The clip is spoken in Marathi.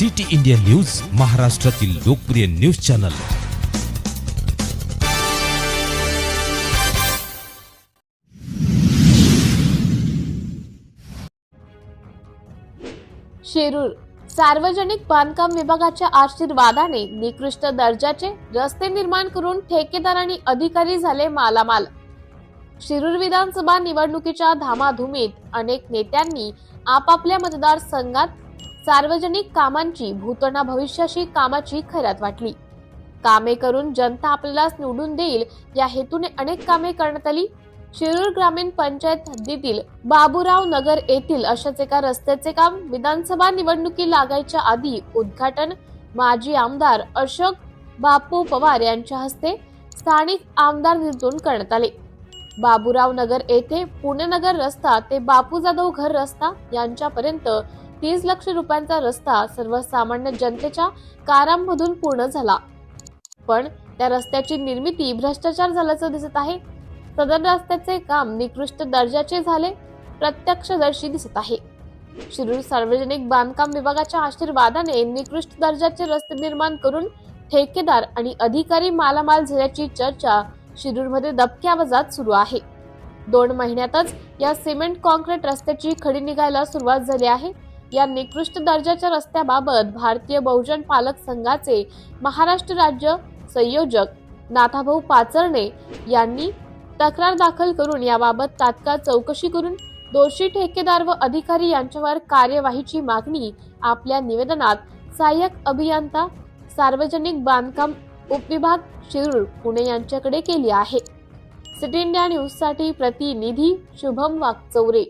सिटी इंडिया न्यूज महाराष्ट्रातील लोकप्रिय न्यूज चॅनल. शिरूर सार्वजनिक बांधकाम विभागाच्या आशीर्वादाने निकृष्ट दर्जाचे रस्ते निर्माण करून ठेकेदार आणि अधिकारी झाले मालामाल. शिरूर विधानसभा निवडणुकीच्या धामाधुमीत अनेक नेत्यांनी आपापल्या मतदारसंघात सार्वजनिक कामांची भूतना भविष्याशी कामाची खैरात वाटली. कामे करून जनता आपल्यालाच निवडून देईल या हेतूने अनेक कामे करण्यात आली. शिरूर ग्रामीण पंचायत हद्दीतील बाबूराव नगर येथील अशाच एका रस्त्याचे काम विधानसभा निवडणुकी लागायच्या आधी उद्घाटन माजी आमदार अशोक बापू पवार यांच्या हस्ते स्थानिक आमदार निधून करण्यात आले. बाबूराव नगर येथे पुणे नगर रस्ता ते बापू जाधव घर रस्ता यांच्यापर्यंत तीस लक्ष रुपयांचा रस्ता सर्वसामान्य जनतेच्या कारांमधून पूर्ण झाला. पण त्या रस्त्याची निर्मिती भ्रष्टाचार झाल्याचं दिसत आहे. सदर रस्त्याचे काम निकृष्ट दर्जाचे झाले प्रत्यक्षदर्शी दिसत आहे. शिरूर सार्वजनिक बांधकाम विभागाच्या आशीर्वादाने निकृष्ट दर्जाचे रस्ते निर्माण करून ठेकेदार आणि अधिकारी मालामाल झाल्याची चर्चा शिरूरमध्ये दबक्या आवाजात सुरू आहे. दोन महिन्यातच या सिमेंट कॉन्क्रीट रस्त्याची खडी निघायला सुरुवात झाली आहे. या निकृष्ट दर्जाच्या रस्त्याबाबत भारतीय बहुजन पालक संघाचे महाराष्ट्र राज्य संयोजक नाथाभाऊ पाचरणे यांनी तक्रार दाखल करून याबाबत तात्काळ चौकशी करून दोषी ठेकेदार व अधिकारी यांच्यावर कार्यवाहीची मागणी आपल्या निवेदनात सहाय्यक अभियंता सार्वजनिक बांधकाम उपविभाग शिरूर पुणे यांच्याकडे केली आहे. सिटी इंडिया न्यूजसाठी प्रतिनिधी शुभम वागचौरे